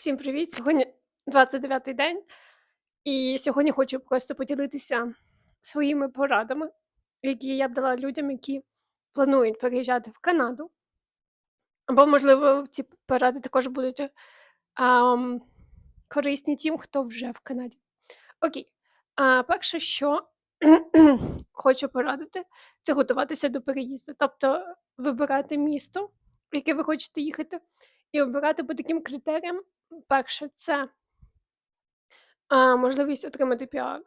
Всім привіт! Сьогодні 29-й день, і сьогодні хочу просто поділитися своїми порадами, які я б дала людям, які планують переїжджати в Канаду. Або, можливо, ці поради також будуть ам, корисні тим, хто вже в Канаді. Окей. А, перше, що хочу порадити, це готуватися до переїзду. Тобто вибирати місто, в яке ви хочете їхати, і обирати по таким критеріям. Перше, це а, можливість отримати піар.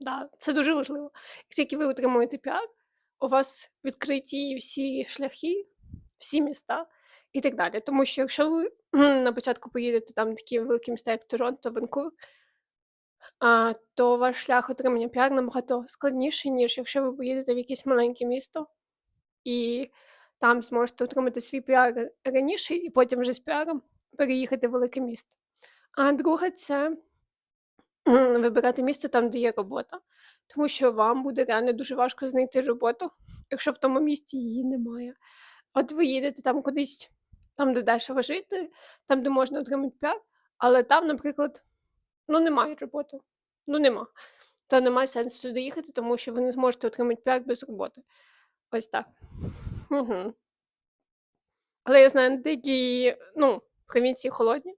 Да, це дуже важливо. Як тільки ви отримуєте піар, у вас відкриті всі шляхи, всі міста і так далі. Тому що якщо ви на початку поїдете там такі великі міста, як Торонто, Ванкувер, а, то ваш шлях отримання піар набагато складніший, ніж якщо ви поїдете в якесь маленьке місто і там зможете отримати свій піар раніше, і потім вже з піаром переїхати в велике місто. А друге, це вибирати місце там, де є робота, тому що вам буде реально дуже важко знайти роботу, якщо в тому місці її немає. От ви їдете там кудись, там, де дешево жити, там, де можна отримати піар, але там, наприклад, ну немає роботи. Ну нема. То немає сенсу туди їхати, тому що ви не зможете отримати піар без роботи. Ось так. Угу. Але я знаю, деякі ну, провінції холодні,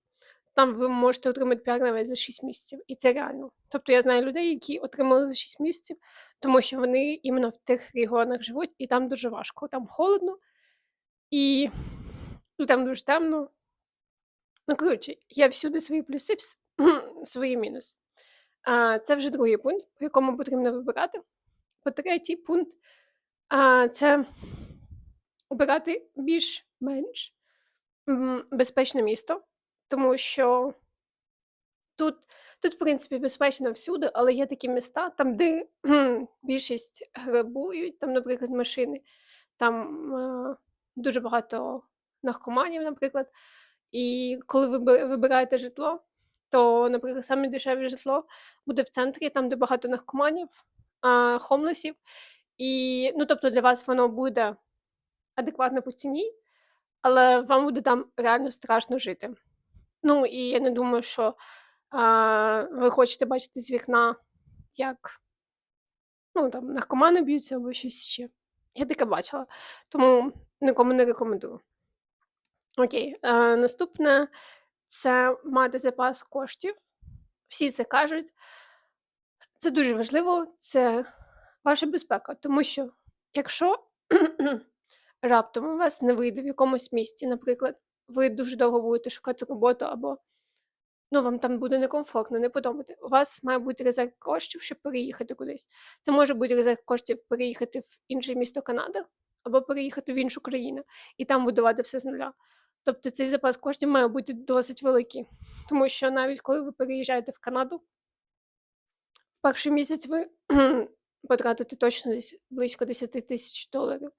там ви можете отримати піар навіть за 6 місяців, і це реально. Тобто я знаю людей, які отримали за 6 місяців, тому що вони іменно в тих регіонах живуть, і там дуже важко. Там холодно, і ну, там дуже темно. Ну, коротше, є всюди свої плюси, свої мінуси. А, Це вже другий пункт, по якому потрібно вибирати. По третій пункт а, це обирати більш-менш безпечне місто, тому що тут, тут, в принципі, безпечно всюди, але є такі міста, там, де більшість грабують, там, наприклад, машини, там е, дуже багато наркоманів, наприклад. І коли ви вибираєте житло, то, наприклад, саме дешеве житло буде в центрі, там, де багато наркоманів, хомлесів. І, ну, тобто для вас воно буде адекватно по ціні, але вам буде там реально страшно жити. Ну, і я не думаю, що а, ви хочете бачити з вікна, як ну, там, наркомани б'ються або щось ще. Я таке бачила, тому нікому не рекомендую. Окей, а, наступне це мати запас коштів. Всі це кажуть. Це дуже важливо, це ваша безпека, тому що якщо раптом у вас не вийде в якомусь місці, наприклад, ви дуже довго будете шукати роботу, або ну, вам там буде некомфортно, не подобати. У вас має бути резерв коштів, щоб переїхати кудись. Це може бути резерв коштів переїхати в інше місто Канади, або переїхати в іншу країну і там будувати все з нуля. Тобто цей запас коштів має бути досить великий, тому що навіть коли ви переїжджаєте в Канаду, в перший місяць ви потратите точно близько 10 тисяч доларів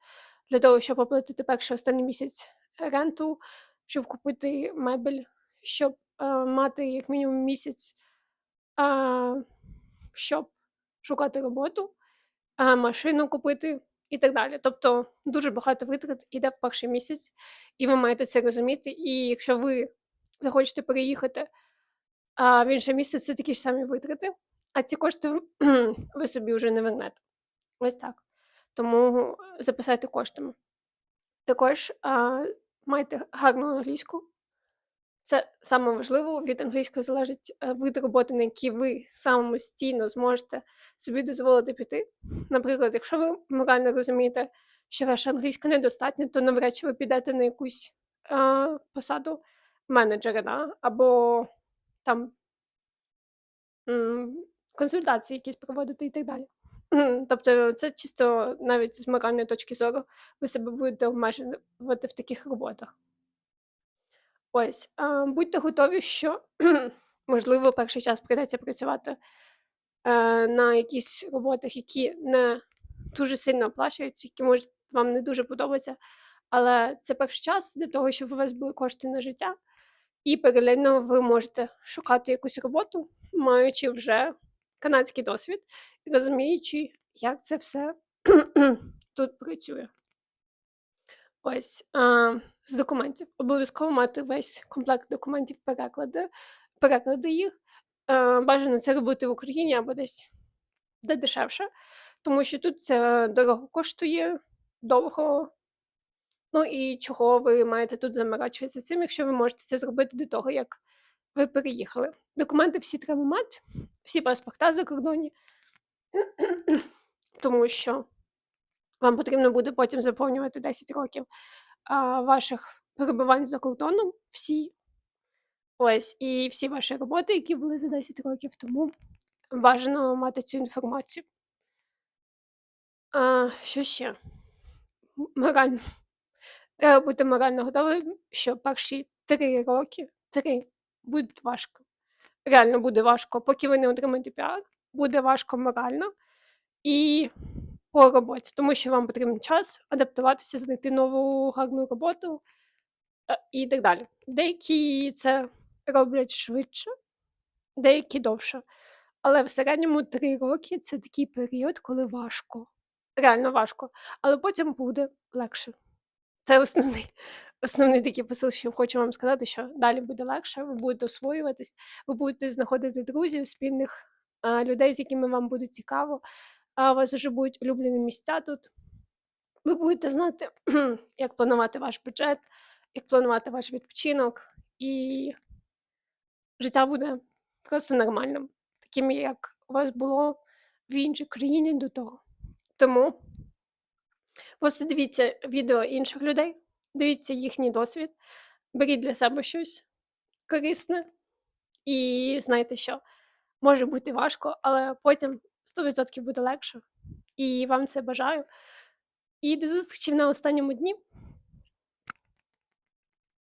для того, щоб оплатити перший останній місяць ренту, щоб купити мебель, щоб е, мати як мінімум місяць, е, щоб шукати роботу, е, машину купити і так далі. Тобто дуже багато витрат іде в перший місяць, і ви маєте це розуміти. І якщо ви захочете переїхати а в інше місце, це такі ж самі витрати, а ці кошти ви собі вже не вернете. Ось так. Тому записайте коштами. Також а, майте гарну англійську. Це саме важливо, від англійської залежить е, вид роботи, на який ви самостійно зможете собі дозволити піти. Наприклад, якщо ви морально розумієте, що ваша англійська недостатня, то навряд чи ви підете на якусь е, посаду менеджера, да? або там консультації якісь проводити і так далі. Тобто, це чисто навіть з моральної точки зору, ви себе будете обмежувати в таких роботах. Ось, будьте готові, що, можливо, перший час прийдеться працювати е, на якісь роботах, які не дуже сильно оплачуються, які можуть вам не дуже подобаються. Але це перший час для того, щоб у вас були кошти на життя, і паралельно ви можете шукати якусь роботу, маючи вже канадський досвід розуміючи, як це все тут працює. Ось, а, з документів. Обов'язково мати весь комплект документів, переклади, переклади їх. Е, бажано це робити в Україні або десь де дешевше, тому що тут це дорого коштує, довго. Ну і чого ви маєте тут заморачуватися цим, якщо ви можете це зробити до того, як ви переїхали. Документи всі треба мати, всі паспорта за кордоні, тому що вам потрібно буде потім заповнювати 10 років а, ваших перебувань за кордоном, всі. Ось, і всі ваші роботи, які були за 10 років, тому бажано мати цю інформацію. А, що ще? Морально. Треба бути морально готовим, що перші 3 роки, 3, будуть важко. Реально буде важко, поки ви не отримаєте піар, буде важко морально і по роботі, тому що вам потрібен час адаптуватися, знайти нову гарну роботу е, і так далі. Деякі це роблять швидше, деякі довше. Але в середньому 3 роки це такий період, коли важко. Реально важко. Але потім буде легше. Це основний, основний такий посил, що хочу вам сказати, що далі буде легше, ви будете освоюватись, ви будете знаходити друзів, спільних людей, з якими вам буде цікаво. А у вас вже будуть улюблені місця тут. Ви будете знати, як планувати ваш бюджет, як планувати ваш відпочинок, і життя буде просто нормальним, таким, як у вас було в іншій країні до того. Тому просто дивіться відео інших людей, дивіться їхній досвід, беріть для себе щось корисне і знайте, що може бути важко, але потім 100% буде легше. І вам це бажаю. І до зустрічі на останньому дні.